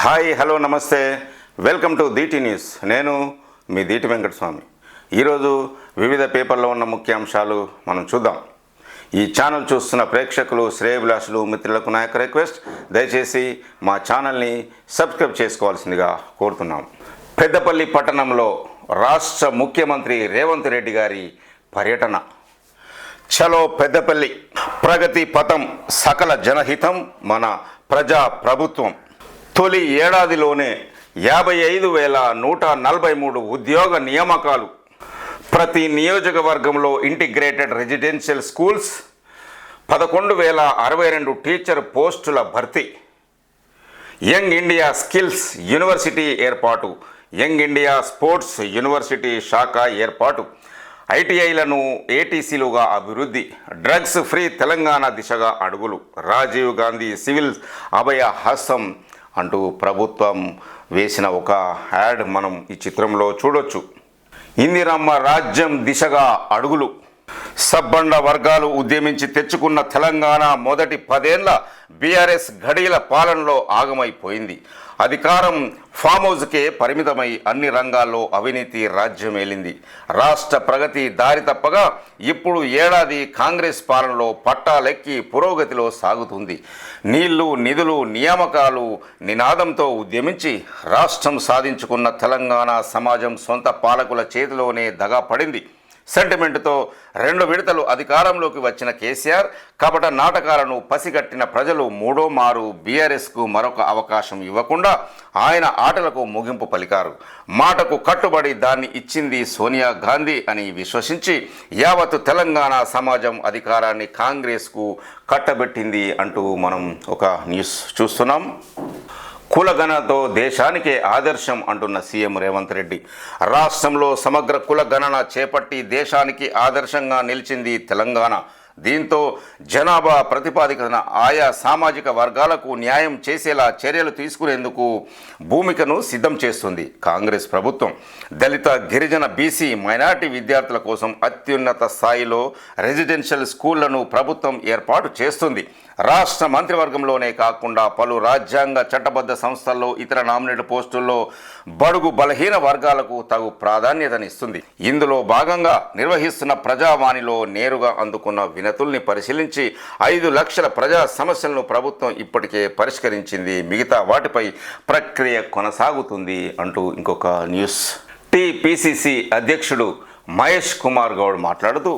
Hi hello నమస్తే. Welcome to Deeti news. నేను మీ దీటి వెంకటస్వామి. ఈరోజు వివిధ పేపర్లో ఉన్న ముఖ్యాంశాలు మనం చూద్దాం. ఈ ఛానల్ చూస్తున్న ప్రేక్షకులు శ్రేయభిలాషులు మిత్రులకు నా యొక్క రిక్వెస్ట్. దయచేసి మా ఛానల్ని సబ్స్క్రైబ్ చేసుకోవాల్సిందిగా కోరుతున్నాం. పెద్దపల్లి పట్టణంలో రాష్ట్ర ముఖ్యమంత్రి రేవంత్ రెడ్డి గారి పర్యటన. చలో పెద్దపల్లి ప్రగతి పథం సకల జనహితం మన ప్రజా ప్రభుత్వం తొలి ఏడాదిలోనే యాభై ఐదు వేల నూట నలభై మూడు ఉద్యోగ నియామకాలు. ప్రతి నియోజకవర్గంలో ఇంటిగ్రేటెడ్ రెసిడెన్షియల్ స్కూల్స్ పదకొండు వేల అరవై రెండు టీచర్ పోస్టుల భర్తీ. యంగ్ ఇండియా స్కిల్స్ యూనివర్సిటీ ఏర్పాటు యంగ్ ఇండియా స్పోర్ట్స్ యూనివర్సిటీ శాఖ ఏర్పాటు. ఐటీఐలను ఏటీసీలుగా అభివృద్ధి డ్రగ్స్ ఫ్రీ తెలంగాణ దిశగా అడుగులు. రాజీవ్ గాంధీ సివిల్ అభయ హస్తం అంటూ ప్రభుత్వం వేసిన ఒక యాడ్ మనం ఈ చిత్రంలో చూడొచ్చు. ఇందిరమ్మ రాజ్యం దిశగా అడుగులు. సబ్బండ వర్గాలు ఉద్యమించి తెచ్చుకున్న తెలంగాణ మొదటి పదేళ్ళ బీఆర్ఎస్ ఘడియల పాలనలో ఆగమైపోయింది. అధికారం ఫామ్ హౌస్కే పరిమితమై అన్ని రంగాల్లో అవినీతి రాజ్యమేలింది రాష్ట్ర ప్రగతి దారి తప్పగా ఇప్పుడు ఏడాది కాంగ్రెస్ పాలనలో పట్టాలెక్కి పురోగతిలో సాగుతుంది. నీళ్ళు నిధులు నియామకాలు నినాదంతో ఉద్యమించి రాష్ట్రం సాధించుకున్న తెలంగాణ సమాజం సొంత పాలకుల చేతిలోనే దగా పడింది. సెంటిమెంట్తో రెండు విడతలు అధికారంలోకి వచ్చిన కేసీఆర్ కపట నాటకాలను పసిగట్టిన ప్రజలు మూడో మారు బీఆర్ఎస్కు మరొక అవకాశం ఇవ్వకుండా ఆయన ఆటలకు ముగింపు పలికారు. మాటకు కట్టుబడి దాన్ని ఇచ్చింది సోనియా గాంధీ అని విశ్వసించి యావత్ తెలంగాణ సమాజం అధికారాన్ని కాంగ్రెస్కు కట్టబెట్టింది అంటూ మనం ఒక న్యూస్ చూస్తున్నాం. కులగణతో దేశానికే ఆదర్శం అంటున్న సీఎం రేవంత్ రెడ్డి. రాష్ట్రంలో సమగ్ర కులగణన చేపట్టి దేశానికి ఆదర్శంగా నిలిచింది తెలంగాణ. దీంతో జనాభా ప్రతిపాదికన ఆయా సామాజిక వర్గాలకు న్యాయం చేసేలా చర్యలు తీసుకునేందుకు భూమికను సిద్ధం చేస్తుంది కాంగ్రెస్ ప్రభుత్వం. దళిత గిరిజన బీసీ మైనార్టీ విద్యార్థుల కోసం అత్యున్నత స్థాయిలో రెసిడెన్షియల్ స్కూళ్ళను ప్రభుత్వం ఏర్పాటు చేస్తుంది. రాష్ట్ర మంత్రివర్గంలోనే కాకుండా పలు రాజ్యాంగ చట్టబద్ధ సంస్థల్లో ఇతర నామినేట్ పోస్టుల్లో బడుగు బలహీన వర్గాలకు తగు ప్రాధాన్యతనిస్తుంది ఇందులో భాగంగా నిర్వహిస్తున్న ప్రజావాణిలో నేరుగా అందుకున్న వినతుల్ని పరిశీలించి ఐదు లక్షల ప్రజా సమస్యలను ప్రభుత్వం ఇప్పటికే పరిష్కరించింది. మిగతా వాటిపై ప్రక్రియ కొనసాగుతుంది అంటూ ఇంకొక న్యూస్. టీపీసీసీ అధ్యక్షుడు మహేష్ కుమార్ గౌడ్ మాట్లాడుతూ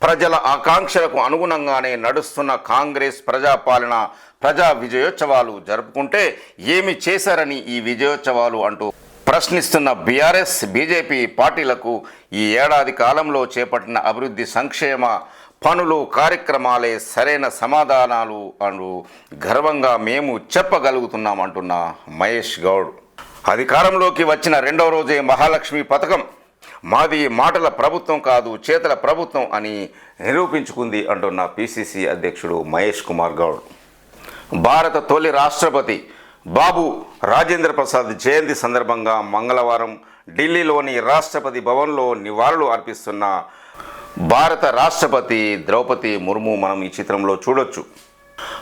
ప్రజల ఆకాంక్షలకు అనుగుణంగానే నడుస్తున్న కాంగ్రెస్ ప్రజాపాలన ప్రజా విజయోత్సవాలు జరుపుకుంటే ఏమి చేశారని ఈ విజయోత్సవాలు అంటూ ప్రశ్నిస్తున్న బీఆర్ఎస్ బీజేపీ పార్టీలకు ఈ ఏడాది కాలంలో చేపట్టిన అభివృద్ధి సంక్షేమ పనులు కార్యక్రమాలే సరైన సమాధానాలు అంటూ గర్వంగా మేము చెప్పగలుగుతున్నామంటున్న మహేష్ గౌడ్. అధికారంలోకి వచ్చిన రెండవ రోజే మహాలక్ష్మి పథకం మాది మాటల ప్రభుత్వం కాదు చేతల ప్రభుత్వం అని నిరూపించుకుంది అంటున్న పిసిసి అధ్యక్షుడు మహేష్ కుమార్ గౌడ్. భారత తొలి రాష్ట్రపతి బాబు రాజేంద్ర ప్రసాద్ జయంతి సందర్భంగా మంగళవారం ఢిల్లీలోని రాష్ట్రపతి భవన్లో నివాళులు అర్పిస్తున్న భారత రాష్ట్రపతి ద్రౌపది ముర్ము మనం ఈ చిత్రంలో చూడొచ్చు.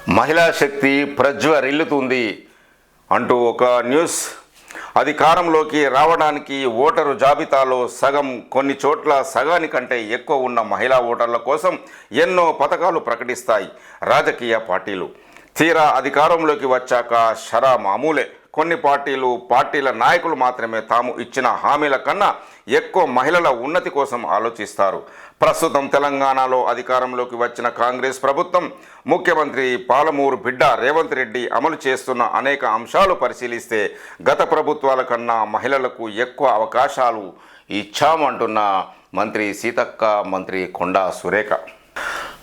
మహిళా శక్తి ప్రజ్వరిల్లుతుంది అంటూ ఒక న్యూస్ అధికారంలోకి రావడానికి ఓటరు జాబితాలో సగం కొన్ని చోట్ల సగానికంటే ఎక్కువ ఉన్న మహిళా ఓటర్ల కోసం ఎన్నో పథకాలు ప్రకటిస్తాయి. రాజకీయ పార్టీలు. తీరా అధికారంలోకి వచ్చాక షరా మామూలే. కొన్ని పార్టీలు పార్టీల నాయకులు మాత్రమే తాము ఇచ్చిన హామీల కన్నా ఎక్కువ మహిళల ఉన్నతి కోసం ఆలోచిస్తారు. ప్రస్తుతం తెలంగాణలో అధికారంలోకి వచ్చిన కాంగ్రెస్ ప్రభుత్వం ముఖ్యమంత్రి పాలమూరు బిడ్డ రేవంత్ రెడ్డి అమలు చేస్తున్న అనేక అంశాలు పరిశీలిస్తే గత ప్రభుత్వాల కన్నా మహిళలకు ఎక్కువ అవకాశాలు ఇచ్చామంటున్న మంత్రి సీతక్క మంత్రి కొండా సురేఖ.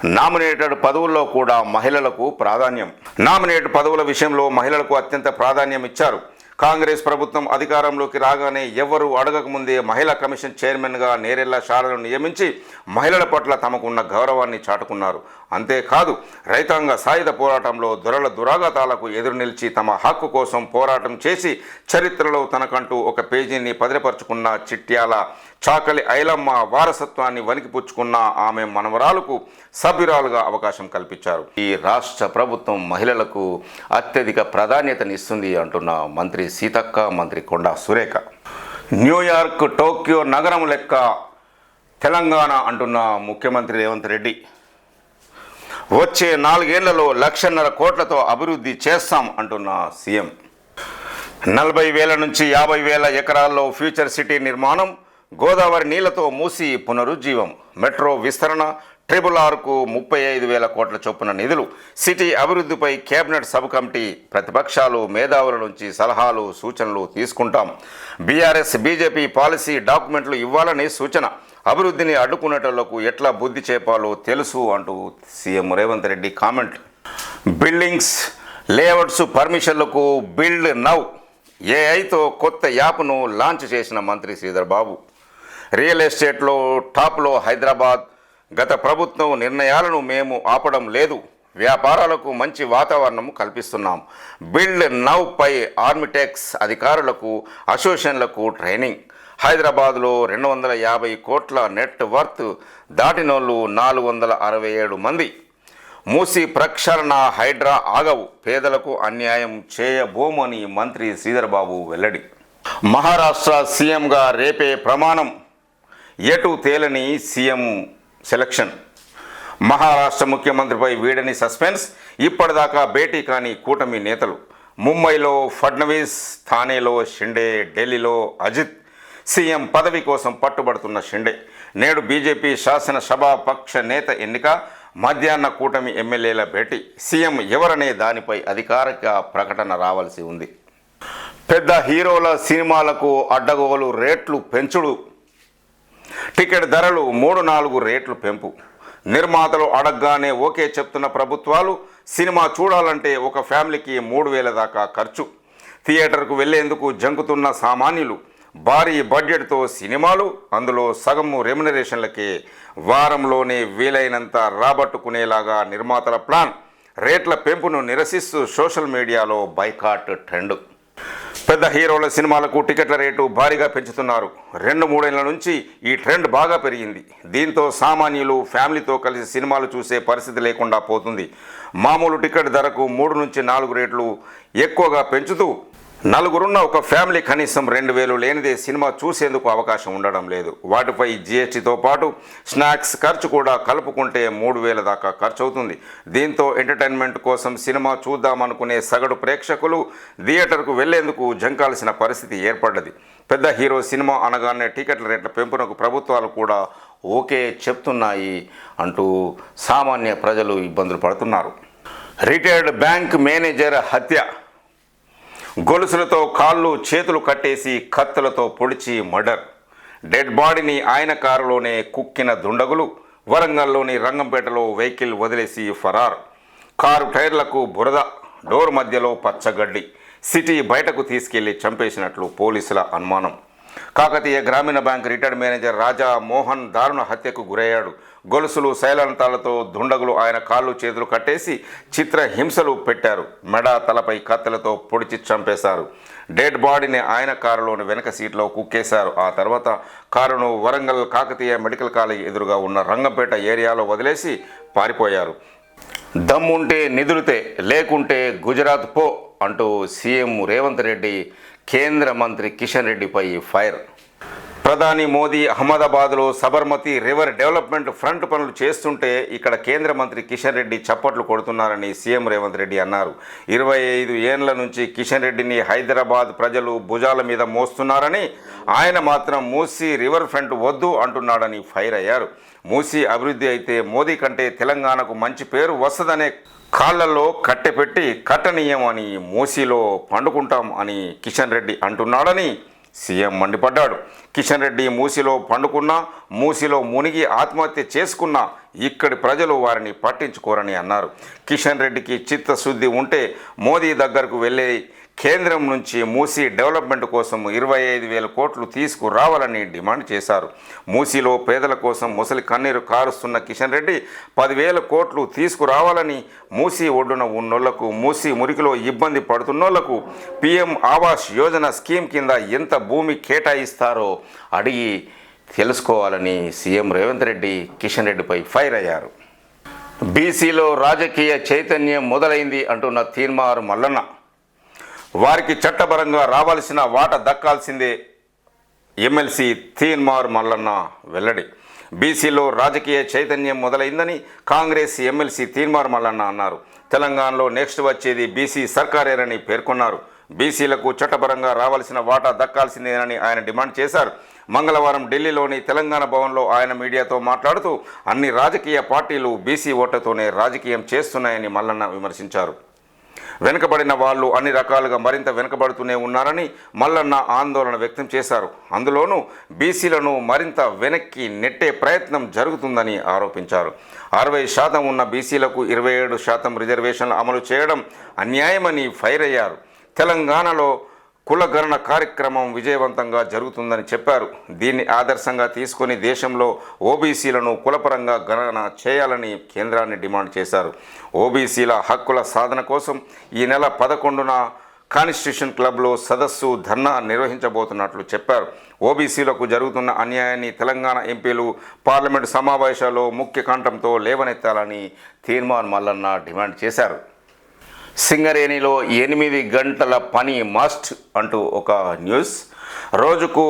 నామినేటెడ్ పదవుల్లో కూడా మహిళలకు ప్రాధాన్యం. నామినేట్ పదవుల విషయంలో మహిళలకు అత్యంత ప్రాధాన్యం ఇచ్చారు. కాంగ్రెస్ ప్రభుత్వం అధికారంలోకి రాగానే ఎవరు అడగకముందే మహిళా కమిషన్ చైర్మన్గా నేరెళ్ళ షాలను నియమించి మహిళల పట్ల తమకున్న గౌరవాన్ని చాటుకున్నారు. అంతేకాదు రైతాంగ సాయుధ పోరాటంలో దొరల దురాఘాతాలకు ఎదురు నిలిచి తమ హక్కు కోసం పోరాటం చేసి చరిత్రలో తనకంటూ ఒక పేజీని భద్రపరుచుకున్న చిట్యాల చాకలి ఐలమ్మ వారసత్వాన్ని వణికిపుచ్చుకున్న ఆమె మనవరాలకు సభ్యురాలుగా అవకాశం కల్పించారు. ఈ రాష్ట్ర ప్రభుత్వం మహిళలకు అత్యధిక ప్రాధాన్యతనిస్తుంది అంటున్న మంత్రి సీతక్క మంత్రి కొండా సురేఖ. న్యూయార్క్ టోక్యో నగరం లెక్క తెలంగాణ అంటున్న ముఖ్యమంత్రి రేవంత్ రెడ్డి. వచ్చే నాలుగేళ్ళలో లక్షన్నర కోట్లతో అభివృద్ధి చేస్తాం అంటున్న సీఎం. నలభై వేల నుంచి యాభై వేల ఎకరాల్లో ఫ్యూచర్ సిటీ నిర్మాణం గోదావరి నీళ్ళతో మూసి పునరుజ్జీవం. మెట్రో విస్తరణ ట్రిపుల్ ఆర్కు ముప్పై ఐదు వేల కోట్ల చొప్పున నిధులు. సిటీ అభివృద్ధిపై కేబినెట్ సబ్ కమిటీ ప్రతిపక్షాలు మేధావుల నుంచి సలహాలు సూచనలు తీసుకుంటాం. బీఆర్ఎస్ బీజేపీ పాలసీ డాక్యుమెంట్లు ఇవ్వాలని సూచన. అభివృద్ధిని అడ్డుకునేటోళ్ళకు ఎట్లా బుద్ధి చేపాలో తెలుసు అంటూ CM Revanth Reddy comment. Buildings layouts పర్మిషన్లకు build now. ఏఐతో కొత్త యాప్ను లాంచ్ చేసిన మంత్రి శ్రీధర్ బాబు. రియల్ ఎస్టేట్లో టాప్లో హైదరాబాద్ గత ప్రభుత్వం నిర్ణయాలను మేము ఆపడం లేదు. వ్యాపారాలకు మంచి వాతావరణం కల్పిస్తున్నాం. బిల్డ్ నౌ పై ఆర్మిటెక్స్ అధికారులకు అసోసియేషన్లకు ట్రైనింగ్. హైదరాబాద్లో రెండు వందల యాభై కోట్ల నెట్ వర్త్ దాటినోళ్ళు నాలుగు వందల అరవై ఏడు మంది. మూసి ప్రక్షాళన హైడ్రా ఆగవు. పేదలకు అన్యాయం చేయబోమని మంత్రి శ్రీధర్బాబు వెల్లడి. మహారాష్ట్ర సీఎంగా రేపే ప్రమాణం. ఎటు తేలని సీఎం సెలక్షన్? మహారాష్ట్ర ముఖ్యమంత్రిపై వీడని సస్పెన్స్ ఇప్పటిదాకా భేటీ కాని కూటమి నేతలు. ముంబైలో ఫడ్నవీస్ థానేలో షిండే ఢిల్లీలో అజిత్. సీఎం పదవి కోసం పట్టుబడుతున్న షిండే. నేడు బీజేపీ శాసన సభాపక్ష నేత ఎన్నిక మధ్యాహ్న కూటమి ఎమ్మెల్యేల భేటీ. సీఎం ఎవరనే దానిపై అధికారిక ప్రకటన రావాల్సి ఉంది. పెద్ద హీరోల సినిమాలకు అడ్డగోలు రేట్లు పెంచుడు టికెట్ ధరలు మూడు నాలుగు రేట్లు పెంపు. నిర్మాతలు అడగగానే ఓకే చెప్తున్న ప్రభుత్వాలు సినిమా చూడాలంటే ఒక ఫ్యామిలీకి మూడు వేల దాకా ఖర్చు. థియేటర్కు వెళ్ళేందుకు జంకుతున్న సామాన్యులు భారీ బడ్జెట్తో సినిమాలు అందులో సగము రెమ్యునరేషన్లకే వారంలోనే వీలైనంత రాబట్టుకునేలాగా నిర్మాతల ప్లాన్. రేట్ల పెంపును నిరసిస్తూ సోషల్ మీడియాలో బైకాట్ ట్రెండ్. పెద్ద హీరోల సినిమాలకు టికెట్ల రేటు భారీగా పెంచుతున్నారు. రెండు మూడేళ్ళ నుంచి ఈ ట్రెండ్ బాగా పెరిగింది. దీంతో సామాన్యులు ఫ్యామిలీతో కలిసి సినిమాలు చూసే పరిస్థితి లేకుండా పోతుంది. మామూలు టికెట్ ధరకు మూడు నుంచి నాలుగు రేట్లు ఎక్కువగా పెంచుతూ నలుగురున్న ఒక ఫ్యామిలీ కనీసం రెండు వేలు లేనిదే సినిమా చూసేందుకు అవకాశం ఉండడం లేదు. వాటిపై జిఎస్టీతో పాటు స్నాక్స్ ఖర్చు కూడా కలుపుకుంటే మూడు వేల దాకా ఖర్చు అవుతుంది దీంతో ఎంటర్టైన్మెంట్ కోసం సినిమా చూద్దామనుకునే సగటు ప్రేక్షకులు థియేటర్కు వెళ్ళేందుకు జంకాల్సిన పరిస్థితి ఏర్పడ్డది. పెద్ద హీరో సినిమా అనగానే టికెట్ల రేట్ల పెంపునకు ప్రభుత్వాలు కూడా ఓకే చెప్తున్నాయి అంటూ సామాన్య ప్రజలు ఇబ్బందులు పడుతున్నారు. రిటైర్డ్ బ్యాంక్ మేనేజర్ హత్య గొలుసులతో కాళ్ళు చేతులు కట్టేసి కత్తులతో పొడిచి మర్డర్. డెడ్ బాడీని ఆయన కారులోనే కుక్కిన దుండగులు వరంగల్లోని రంగంపేటలో వెహికల్ వదిలేసి ఫరార్. కారు టైర్లకు బురద డోర్ మధ్యలో పచ్చగడ్డి సిటీ బయటకు తీసుకెళ్ళి చంపేసినట్లు పోలీసుల అనుమానం. Kakatiya Grameena bank retired manager Raja Mohan దారుణ హత్యకు గురయ్యాడు. గొలుసులు శైలంతాలతో దుండగులు ఆయన కాళ్ళు చేతులు కట్టేసి చిత్ర హింసలు పెట్టారు. మెడ తలపై కత్తెలతో పొడిచి చంపేశారు. డెడ్ బాడీని ఆయన కారులోని వెనక సీట్లో కుక్కేశారు. ఆ తర్వాత కారును వరంగల్ కాకతీయ మెడికల్ కాలేజ్ ఎదురుగా ఉన్న రంగంపేట ఏరియాలో వదిలేసి పారిపోయారు. దమ్ముంటే నిధులుతే లేకుంటే గుజరాత్ పో అంటూ సీఎం రేవంత్ రెడ్డి కేంద్ర మంత్రి కిషన్ రెడ్డిపై ఫైర్. ప్రధాని మోదీ అహ్మదాబాద్లో సబర్మతి రివర్ డెవలప్మెంట్ ఫ్రంట్ పనులు చేస్తుంటే ఇక్కడ కేంద్ర మంత్రి కిషన్ రెడ్డి చప్పట్లు కొడుతున్నారని సీఎం రేవంత్ రెడ్డి అన్నారు. ఇరవై ఐదు ఏండ్ల నుంచి కిషన్ రెడ్డిని హైదరాబాద్ ప్రజలు భుజాల మీద మోస్తున్నారని ఆయన మాత్రం మూసీ రివర్ ఫ్రంట్ వద్దు అంటున్నాడని ఫైర్ అయ్యారు. మూసీ అభివృద్ధి అయితే మోదీ కంటే తెలంగాణకు మంచి పేరు వస్తుందనే కాళ్ళల్లో కట్టెపెట్టి కట్టనీయం అని మూసీలో పండుకుంటాం అని కిషన్ రెడ్డి అంటున్నాడని సీఎం మండిపడ్డాడు. కిషన్ రెడ్డి మూసిలో పండుకున్నా మూసిలో మునిగి ఆత్మహత్య చేసుకున్నా ఇక్కడి ప్రజలు వారిని పట్టించుకోరని అన్నారు. కిషన్ రెడ్డికి చిత్తశుద్ధి ఉంటే మోదీ దగ్గరకు వెళ్ళే కేంద్రం నుంచి మూసీ డెవలప్మెంట్ కోసం ఇరవై ఐదు వేల కోట్లు తీసుకురావాలని డిమాండ్ చేశారు. మూసీలో పేదల కోసం ముసలి కన్నీరు కారుస్తున్న కిషన్ రెడ్డి పదివేల కోట్లు తీసుకురావాలని మూసీ ఒడ్డున ఉన్నోళ్ళకు మూసీ మురికిలో ఇబ్బంది పడుతున్నోళ్ళకు పీఎం ఆవాస్ యోజన స్కీమ్ కింద ఎంత భూమి కేటాయిస్తారో అడిగి తెలుసుకోవాలని సీఎం రేవంత్ రెడ్డి కిషన్ రెడ్డిపై ఫైర్ అయ్యారు. బీసీలో రాజకీయ చైతన్యం మొదలైంది అంటున్న తీన్మార్ మల్లన్న. వారికి చట్టపరంగా రావాల్సిన వాట దక్కాల్సిందే ఎమ్మెల్సీ తీన్మార్ మల్లన్న వెల్లడి. బీసీలో రాజకీయ చైతన్యం మొదలైందని కాంగ్రెస్ ఎమ్మెల్సీ తీన్మార్ మల్లన్న అన్నారు. తెలంగాణలో నెక్స్ట్ వచ్చేది బీసీ సర్కారేనని పేర్కొన్నారు. బీసీలకు చట్టపరంగా రావాల్సిన వాటా దక్కాల్సిందేనని ఆయన డిమాండ్ చేశారు. మంగళవారం ఢిల్లీలోని తెలంగాణ భవన్లో ఆయన మీడియాతో మాట్లాడుతూ అన్ని రాజకీయ పార్టీలు బీసీ ఓట్లతోనే రాజకీయం చేస్తున్నాయని మల్లన్న విమర్శించారు. వెనుకబడిన వాళ్ళు అన్ని రకాలుగా మరింత వెనుకబడుతూనే ఉన్నారని మల్లన్న ఆందోళన వ్యక్తం చేశారు. అందులోనూ బీసీలను మరింత వెనక్కి నెట్టే ప్రయత్నం జరుగుతుందని ఆరోపించారు. అరవై శాతం ఉన్న బీసీలకు ఇరవై ఏడు శాతం రిజర్వేషన్లు అమలు చేయడం అన్యాయమని ఫైర్ అయ్యారు. తెలంగాణలో కులగణన కార్యక్రమం విజయవంతంగా జరుగుతుందని చెప్పారు. దీన్ని ఆదర్శంగా తీసుకొని దేశంలో ఓబీసీలను కులపరంగా గణన చేయాలని కేంద్రాన్ని డిమాండ్ చేశారు. ఓబీసీల హక్కుల సాధన కోసం ఈ నెల పదకొండున కాన్స్టిట్యూషన్ క్లబ్లో సదస్సు ధర్నా నిర్వహించబోతున్నట్లు చెప్పారు. ఓబీసీలకు జరుగుతున్న అన్యాయాన్ని తెలంగాణ ఎంపీలు పార్లమెంటు సమావేశాల్లో ముఖ్య కంఠంతో లేవనెత్తాలని తీర్మాన్ మల్లన్న డిమాండ్ చేశారు. సింగరేణిలో ఎనిమిది గంటల పని మస్ట్ అంటూ ఒక న్యూస్. రోజుకు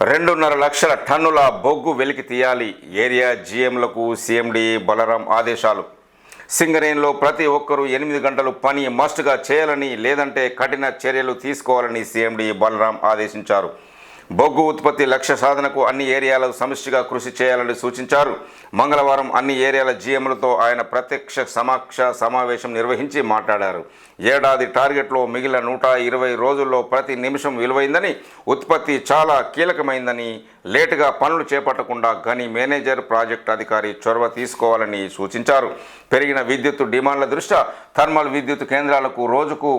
రెండున్నర లక్షల టన్నుల బొగ్గు వెలికి తీయాలి ఏరియా జీఎంలకు సీఎండి బలరాం ఆదేశాలు. సింగరేణిలో ప్రతి ఒక్కరూ ఎనిమిది గంటలు పని మస్ట్గా చేయాలని లేదంటే కఠిన చర్యలు తీసుకోవాలని సీఎండి బలరాం ఆదేశించారు. బొగ్గు ఉత్పత్తి లక్ష్య సాధనకు అన్ని ఏరియాలకు సమిష్టిగా కృషి చేయాలని సూచించారు. మంగళవారం అన్ని ఏరియాల జీఎంలతో ఆయన ప్రత్యక్ష సమక్ష సమావేశం నిర్వహించి మాట్లాడారు. ఏడాది టార్గెట్లో మిగిలిన నూట ఇరవై రోజుల్లో ప్రతి నిమిషం విలువైందని ఉత్పత్తి చాలా కీలకమైందని లేటుగా పనులు చేపట్టకుండా గని మేనేజర్ ప్రాజెక్ట్ అధికారి చొరవ తీసుకోవాలని సూచించారు. పెరిగిన విద్యుత్ డిమాండ్ల దృష్ట్యా థర్మల్ విద్యుత్ కేంద్రాలకు రోజుకు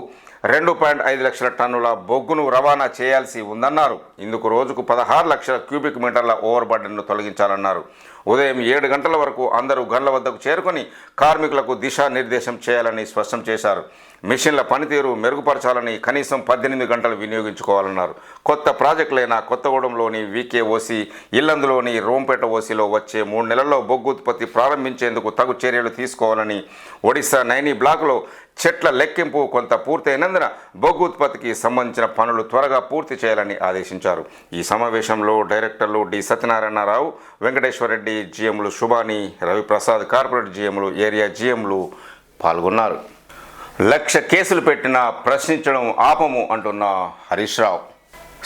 రెండు పాయింట్ ఐదు లక్షల టన్నుల బొగ్గును రవాణా చేయాల్సి ఉందన్నారు. ఇందుకు రోజుకు పదహారు లక్షల క్యూబిక్ మీటర్ల ఓవర్ బర్డెన్ను తొలగించాలన్నారు. ఉదయం ఏడు గంటల వరకు అందరూ గన్ల వద్దకు చేరుకొని కార్మికులకు దిశానిర్దేశం చేయాలని స్పష్టం చేశారు. మిషన్ల పనితీరు మెరుగుపరచాలని కనీసం పద్దెనిమిది గంటలు వినియోగించుకోవాలన్నారు. కొత్త ప్రాజెక్టులైన కొత్తగూడెంలోని వికేఓసి ఇల్లందులోని రోంపేట ఓసిలో వచ్చే మూడు నెలల్లో బొగ్గు ఉత్పత్తి ప్రారంభించేందుకు తగు చర్యలు తీసుకోవాలని ఒడిశా నైని బ్లాక్లో చెట్ల లెక్కింపు కొంత పూర్తయినందున బొగ్గు ఉత్పత్తికి సంబంధించిన పనులు త్వరగా పూర్తి చేయాలని ఆదేశించారు. ఈ సమావేశంలో డైరెక్టర్లు డి. సత్యనారాయణరావు వెంకటేశ్వరరెడ్డి జీఎంలు శుభాని రవిప్రసాద్ కార్పొరేట్ జీఎంలు ఏరియా జీఎంలు పాల్గొన్నారు. లక్ష కేసులు పెట్టిన ప్రశ్నించడం ఆపము అంటున్న హరీష్ రావు.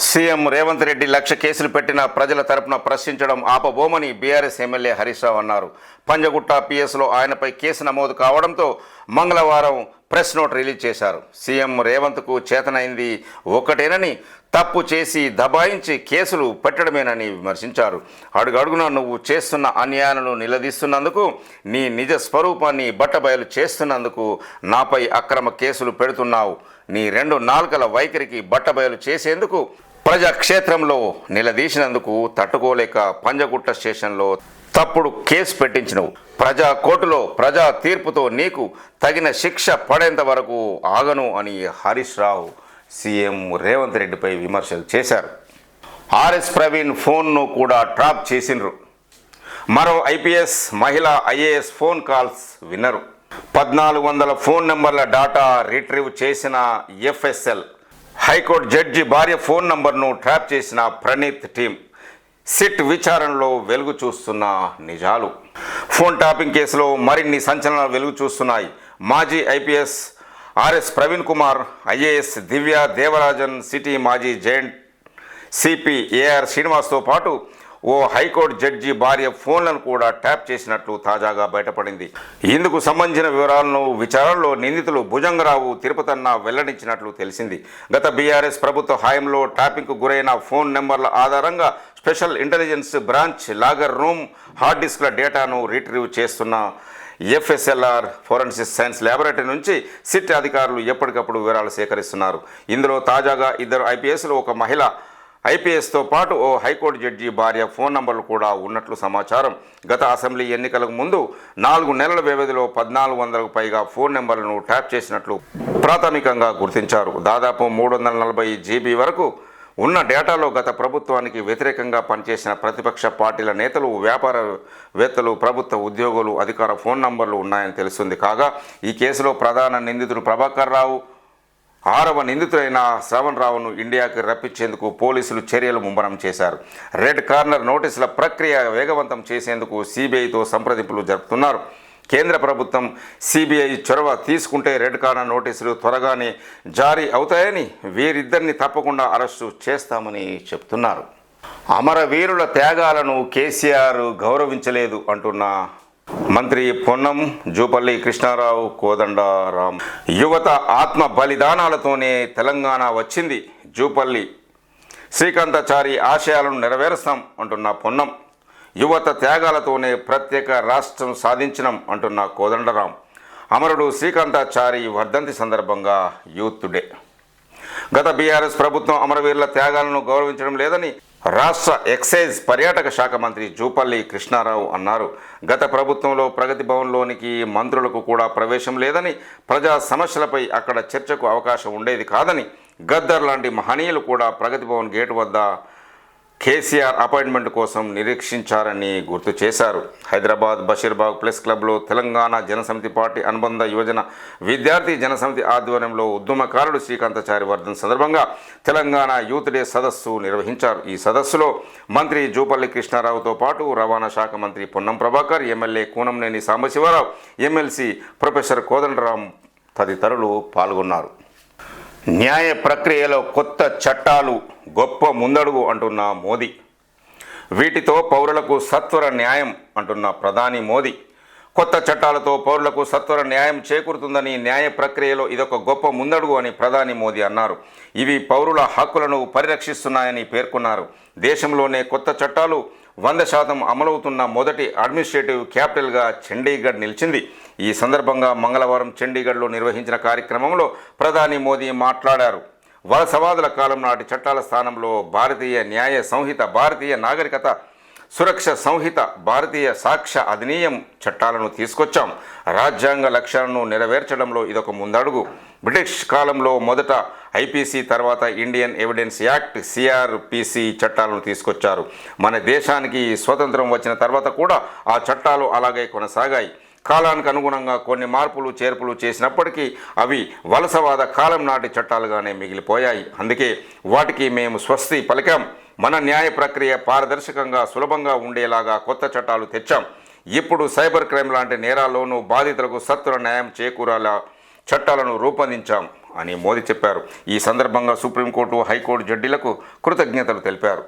సీఎం రేవంత్ రెడ్డి లక్ష కేసులు పెట్టిన ప్రజల తరపున ప్రశ్నించడం ఆపబోమని బీఆర్ఎస్ ఎమ్మెల్యే హరీష్ రావు అన్నారు. పంజగుట్ట పిఎస్లో ఆయనపై కేసు నమోదు కావడంతో మంగళవారం ప్రెస్ నోట్ రిలీజ్ చేశారు. సీఎం రేవంత్కు చేతనైంది ఒకటేనని తప్పు చేసి దబాయించి కేసులు పెట్టడమేనని విమర్శించారు. అడుగడుగున నువ్వు చేస్తున్న అన్యాయాలను నిలదీస్తున్నందుకు నీ నిజ స్వరూపాన్ని బట్టబయలు చేస్తున్నందుకు నాపై అక్రమ కేసులు పెడుతున్నావు. నీ రెండు నాలుకల వైఖరికి బట్టబయలు చేసేందుకు ప్రజాక్షేత్రంలో నిలదీసినందుకు తట్టుకోలేక పంజగుట్ట స్టేషన్లో తప్పుడు కేసు పెట్టించినవు. ప్రజా కోర్టులో ప్రజా తీర్పుతో నీకు తగిన శిక్ష పడేంత వరకు ఆగను అని హరీష్ రావు సీఎం రేవంత్ రెడ్డిపై విమర్శలు చేశారు. ఆర్ఎస్ ప్రవీణ్ ఫోన్ను కూడా ట్రాప్ చేసిండ్రు. మరో ఐపీఎస్ మహిళ ఐఏఎస్ ఫోన్ కాల్స్ విన్నరు. పద్నాలుగు వందల ఫోన్ నెంబర్ల డాటా రిట్రీవ్ చేసిన ఎఫ్ఎస్ఎల్. హైకోర్టు జడ్జి భార్య ఫోన్ నంబర్ను ట్రాప్ చేసిన ప్రణీత్ టీం. సిట్ విచారణలో వెలుగు చూస్తున్న నిజాలు. ఫోన్ టాపింగ్ కేసులో మరిన్ని సంచలనాలు వెలుగు చూస్తున్నాయి. మాజీ IPS RS Praveen Kumar IAS Divya Devarajan city మాజీ జైంట్ సిపి ఏఆర్ శ్రీనివాస్తో పాటు ఓ హైకోర్టు జడ్జి భార్య ఫోన్లను కూడా ట్యాప్ చేసినట్లు తాజాగా బయటపడింది. ఇందుకు సంబంధించిన వివరాలను విచారణలో నిందితులు భుజంగరావు తిరుపతన్న వెల్లడించినట్లు తెలిసింది. గత బీఆర్ఎస్ ప్రభుత్వ హాయంలో ట్యాపింగ్కు గురైన ఫోన్ నెంబర్ల ఆధారంగా special intelligence branch logger room hard డిస్క్ల డేటాను రీట్రీవ్ చేస్తున్న ఎఫ్ఎస్ఎల్ఆర్ ఫోరెన్సిక్ సైన్స్ ల్యాబొరేటరీ నుంచి సిట్ అధికారులు ఎప్పటికప్పుడు వివరాలు సేకరిస్తున్నారు. ఇందులో తాజాగా ఇద్దరు ఐపీఎస్లు ఒక మహిళ ఐపీఎస్తో పాటు ఓ హైకోర్టు జడ్జి భార్య ఫోన్ నంబర్లు కూడా ఉన్నట్లు సమాచారం. గత అసెంబ్లీ ఎన్నికలకు ముందు నాలుగు నెలల వ్యవధిలో పద్నాలుగు వందలకు పైగా ఫోన్ నెంబర్లను ట్యాప్ చేసినట్లు ప్రాథమికంగా గుర్తించారు. దాదాపు మూడు వందల నలభై జీబీ వరకు ఉన్న డేటాలో గత ప్రభుత్వానికి వ్యతిరేకంగా పనిచేసిన ప్రతిపక్ష పార్టీల నేతలు వ్యాపారవేత్తలు ప్రభుత్వ ఉద్యోగులు అధికార ఫోన్ నంబర్లు ఉన్నాయని తెలుస్తుంది. కాగా ఈ కేసులో ప్రధాన నిందితుడు ప్రభాకర్ రావు ఆరవ నిందితుడైన శ్రవణ్ రావును ఇండియాకి రప్పించేందుకు పోలీసులు చర్యలు ముమ్మరం చేశారు. రెడ్ కార్నర్ నోటీసుల ప్రక్రియ వేగవంతం చేసేందుకు సిబిఐతో సంప్రదింపులు జరుపుతున్నారు. కేంద్ర ప్రభుత్వం సిబిఐ చొరవ తీసుకుంటే రెడ్ కార్నర్ నోటీసులు త్వరగానే జారీ అవుతాయని వీరిద్దరిని తప్పకుండా అరెస్టు చేస్తామని చెప్తున్నారు. అమరవీరుల త్యాగాలను కేసీఆర్ గౌరవించలేదు అంటున్న మంత్రి పొన్నం జూపల్లి కృష్ణారావు కోదండరాం. యువత ఆత్మ బలిదానాలతోనే తెలంగాణ వచ్చింది జూపల్లి. శ్రీకాంతాచారి ఆశయాలను నెరవేరుస్తాం అంటున్న పొన్నం. యువత త్యాగాలతోనే ప్రత్యేక రాష్ట్రం సాధించినం అంటున్న కోదండరాం. అమరుడు శ్రీకాంతాచారి వర్ధంతి సందర్భంగా యూత్ డే. గత బీఆర్ఎస్ ప్రభుత్వం అమరవీరుల త్యాగాలను గౌరవించడం లేదని రాష్ట్ర ఎక్సైజ్ పర్యాటక శాఖ మంత్రి జూపల్లి కృష్ణారావు అన్నారు. గత ప్రభుత్వంలో ప్రగతి భవన్లోనికి మంత్రులకు కూడా ప్రవేశం లేదని ప్రజా సమస్యలపై అక్కడ చర్చకు అవకాశం ఉండేది కాదని గద్దర్ లాంటి మహనీయులు కూడా ప్రగతి భవన్ గేటు వద్ద కేసీఆర్ అపాయింట్మెంట్ కోసం నిరీక్షించారని గుర్తు చేశారు. హైదరాబాద్ బషీర్బాగ్ ప్రెస్ క్లబ్లో తెలంగాణ జనసమితి పార్టీ అనుబంధ యువజన విద్యార్థి జనసమితి ఆధ్వర్యంలో ఉద్యమకారుడు శ్రీకాంతచారి వర్ధన్ సందర్భంగా తెలంగాణ యూత్ డే సదస్సు నిర్వహించారు. ఈ సదస్సులో మంత్రి జూపల్లి కృష్ణారావుతో పాటు రవాణా శాఖ మంత్రి Ponnam Prabhakar MLA Kunamneni Sambasiva Rao MLC professor Kodandaram తదితరులు పాల్గొన్నారు. న్యాయ ప్రక్రియలో కొత్త చట్టాలు గొప్ప ముందడుగు అంటున్న మోదీ. వీటితో పౌరులకు సత్వర న్యాయం అంటున్న ప్రధాని మోదీ. కొత్త చట్టాలతో పౌరులకు సత్వర న్యాయం చేకూరుతుందని న్యాయ ప్రక్రియలో ఇదొక గొప్ప ముందడుగు అని ప్రధాని మోదీ అన్నారు. ఇవి పౌరుల హక్కులను పరిరక్షిస్తున్నాయని పేర్కొన్నారు. దేశంలోనే కొత్త చట్టాలు వంద శాతం అమలవుతున్న మొదటి అడ్మినిస్ట్రేటివ్ క్యాపిటల్గా చండీగఢ్ నిలిచింది. ఈ సందర్భంగా మంగళవారం చండీగఢ్లో నిర్వహించిన కార్యక్రమంలో ప్రధాని మోదీ మాట్లాడారు. వలసవాదుల కాలం నాటి చట్టాల స్థానంలో భారతీయ న్యాయ సంహిత భారతీయ నాగరికత సురక్ష సంహిత భారతీయ సాక్ష్య అధినీయం చట్టాలను తీసుకొచ్చాం. రాజ్యాంగ లక్ష్యాలను నెరవేర్చడంలో ఇదొక ముందడుగు. బ్రిటిష్ కాలంలో మొదట ఐపీసీ తర్వాత ఇండియన్ ఎవిడెన్స్ యాక్ట్ సిఆర్పిసి చట్టాలను తీసుకొచ్చారు. మన దేశానికి స్వతంత్రం వచ్చిన తర్వాత కూడా ఆ చట్టాలు అలాగే కొనసాగాయి. కాలానికి అనుగుణంగా కొన్ని మార్పులు చేర్పులు చేసినప్పటికీ అవి వలసవాద కాలం నాటి చట్టాలుగానే మిగిలిపోయాయి. అందుకే వాటికి మేము స్వస్తి పలికాం. మన న్యాయ ప్రక్రియ పారదర్శకంగా సులభంగా ఉండేలాగా కొత్త చట్టాలు తెచ్చాం. ఇప్పుడు సైబర్ క్రైమ్ లాంటి నేరాల్లోనూ బాధితులకు సత్వర న్యాయం చేకూరాల చట్టాలను రూపొందించాం అని మోదీ చెప్పారు. ఈ సందర్భంగా సుప్రీంకోర్టు హైకోర్టు జడ్జీలకు కృతజ్ఞతలు తెలిపారు.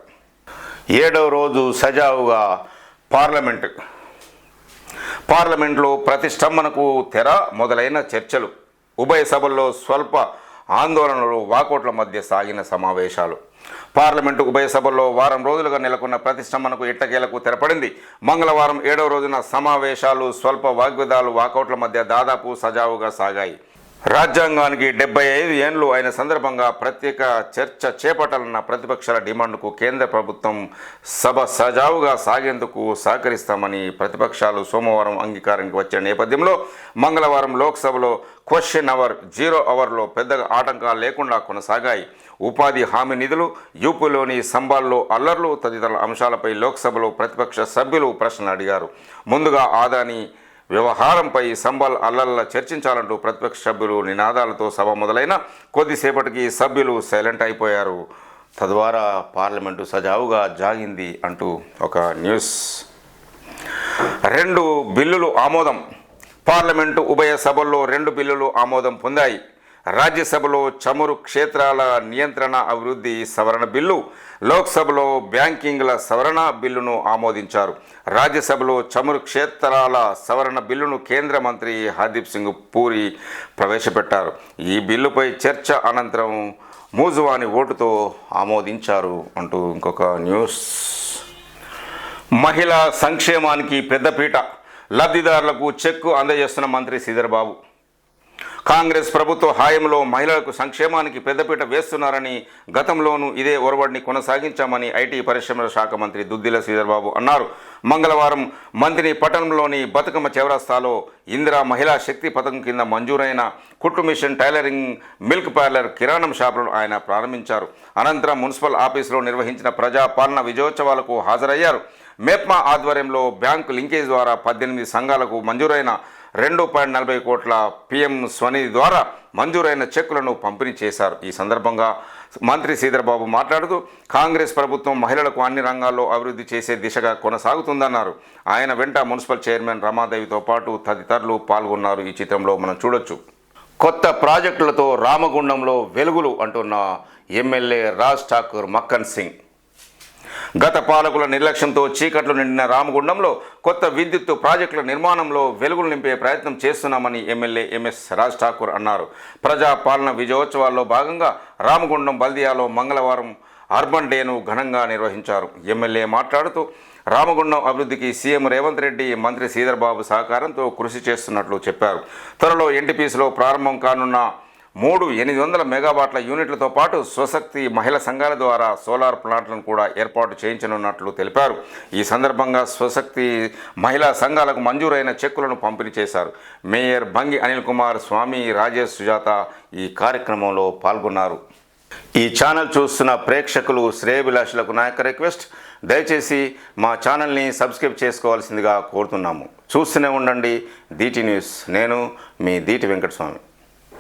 ఏడవ రోజు సజావుగా పార్లమెంట్ పార్లమెంట్లో ప్రతిష్టంభనకు తెర మొదలైన చర్చలు. ఉభయ సభల్లో స్వల్ప ఆందోళనలు వాకోట్ల మధ్య సాగిన సమావేశాలు. పార్లమెంటు ఉభయ సభల్లో వారం రోజులుగా నెలకొన్న ప్రతిష్టంభనకు ఇట్టకేలకు తెరపడింది. మంగళవారం ఏడవ రోజున సమావేశాలు స్వల్ప వాగ్విదాలు వాకౌట్ల మధ్య దాదాపు సజావుగా సాగాయి. రాజ్యాంగానికి డెబ్బై ఐదు ఏండ్లు అయిన సందర్భంగా ప్రత్యేక చర్చ చేపట్టాలన్న ప్రతిపక్షాల డిమాండ్కు కేంద్ర ప్రభుత్వం సభ సజావుగా సాగేందుకు సహకరిస్తామని ప్రతిపక్షాలు సోమవారం అంగీకారానికి వచ్చిన నేపథ్యంలో మంగళవారం లోక్సభలో క్వశ్చన్ అవర్ జీరో అవర్లో పెద్దగా ఆటంకాలు లేకుండా కొనసాగాయి. ఉపాధి హామీ నిధులు యూపీలోని సంబాల్లో అల్లర్లు తదితర అంశాలపై లోక్సభలో ప్రతిపక్ష సభ్యులు ప్రశ్నలు అడిగారు. ముందుగా ఆదాని వ్యవహారంపై సంబల్ అల్లర్ల చర్చించాలంటూ ప్రతిపక్ష సభ్యులు నినాదాలతో సభ మొదలైన కొద్దిసేపటికి సభ్యులు సైలెంట్ అయిపోయారు. తద్వారా పార్లమెంటు సజావుగా జాగింది అంటూ ఒక న్యూస్. రెండు బిల్లులు ఆమోదం. పార్లమెంటు ఉభయ సభల్లో రెండు బిల్లులు ఆమోదం పొందాయి. రాజ్యసభలో చమురు క్షేత్రాల నియంత్రణ అభివృద్ధి సవరణ బిల్లు లోక్సభలో బ్యాంకింగ్ల సవరణ బిల్లును ఆమోదించారు. రాజ్యసభలో చమురు క్షేత్రాల సవరణ బిల్లును కేంద్ర మంత్రి హర్దీప్ సింగ్ పూరి ప్రవేశపెట్టారు. ఈ బిల్లుపై చర్చ అనంతరం మూజువాని ఓటుతో ఆమోదించారు అంటూ ఇంకొక న్యూస్. మహిళా సంక్షేమానికి పెద్దపీట లబ్ధిదారులకు చెక్కు అందజేస్తున్న మంత్రి శ్రీధర్ బాబు కాంగ్రెస్ ప్రభుత్వ హాయంలో మహిళలకు సంక్షేమానికి పెద్దపీట వేస్తున్నారని గతంలోనూ ఇదే ఒరవడిని కొనసాగించామని ఐటీ పరిశ్రమల శాఖ మంత్రి దుద్దిల శ్రీధర్బాబు అన్నారు. మంగళవారం మంత్రి పట్టణంలోని బతుకమ్మ చౌరస్తాలో ఇందిరా మహిళా శక్తి పథకం కింద మంజూరైన కుట్టు మిషన్ టైలరింగ్ మిల్క్ పార్లర్ కిరాణం షాపులను ఆయన ప్రారంభించారు. అనంతరం మున్సిపల్ ఆఫీసులో నిర్వహించిన ప్రజాపాలన విజయోత్సవాలకు హాజరయ్యారు. మేప్మా ఆధ్వర్యంలో బ్యాంకు లింకేజ్ ద్వారా పద్దెనిమిది సంఘాలకు మంజూరైన రెండు పాయింట్ నలభై కోట్ల పిఎం స్వనిధి ద్వారా మంజూరైన చెక్కులను పంపిణీ చేశారు. ఈ సందర్భంగా మంత్రి శ్రీధర్బాబు మాట్లాడుతూ కాంగ్రెస్ ప్రభుత్వం మహిళలకు అన్ని రంగాల్లో అభివృద్ధి చేసే దిశగా కొనసాగుతుందన్నారు. ఆయన వెంట మున్సిపల్ చైర్మన్ రమాదేవితో పాటు తదితరులు పాల్గొన్నారు. ఈ చిత్రంలో మనం చూడొచ్చు. కొత్త ప్రాజెక్టులతో రామగుండంలో వెలుగులు అంటున్న ఎమ్మెల్యే రాజ్ ఠాకూర్ మక్కన్ సింగ్. గత పాలకుల నిర్లక్ష్యంతో చీకట్లు నిండిన రామగుండంలో కొత్త విద్యుత్ ప్రాజెక్టుల నిర్మాణంలో వెలుగులు నింపే ప్రయత్నం చేస్తున్నామని ఎమ్మెల్యే ఎంఎస్ రాజ్ ఠాకూర్ అన్నారు. ప్రజా పాలన విజయోత్సవాల్లో భాగంగా రామగుండం బల్దియాలో మంగళవారం అర్బన్ డేను ఘనంగా నిర్వహించారు. ఎమ్మెల్యే మాట్లాడుతూ రామగుండం అభివృద్ధికి సీఎం రేవంత్ రెడ్డి మంత్రి శ్రీధర్బాబు సహకారంతో కృషి చేస్తున్నట్లు చెప్పారు. త్వరలో ఎన్టీపీసీలో ప్రారంభం కానున్న మూడు ఎనిమిది వందల మెగావాట్ల యూనిట్లతో పాటు స్వశక్తి మహిళ సంఘాల ద్వారా సోలార్ ప్లాంట్లను కూడా ఏర్పాటు చేయించనున్నట్లు తెలిపారు. ఈ సందర్భంగా స్వశక్తి మహిళా సంఘాలకు మంజూరైన చెక్కులను పంపిణీ చేశారు. మేయర్ బంగి అనిల్ కుమార్ స్వామి రాజేష్ సుజాత ఈ కార్యక్రమంలో పాల్గొన్నారు. ఈ ఛానల్ చూస్తున్న ప్రేక్షకులు శ్రేయభిలాషులకు నాయక రిక్వెస్ట్ దయచేసి మా ఛానల్ని సబ్స్క్రైబ్ చేసుకోవాల్సిందిగా కోరుతున్నాము. చూస్తూనే ఉండండి దీటి న్యూస్. నేను మీ దీటి వెంకటస్వామి.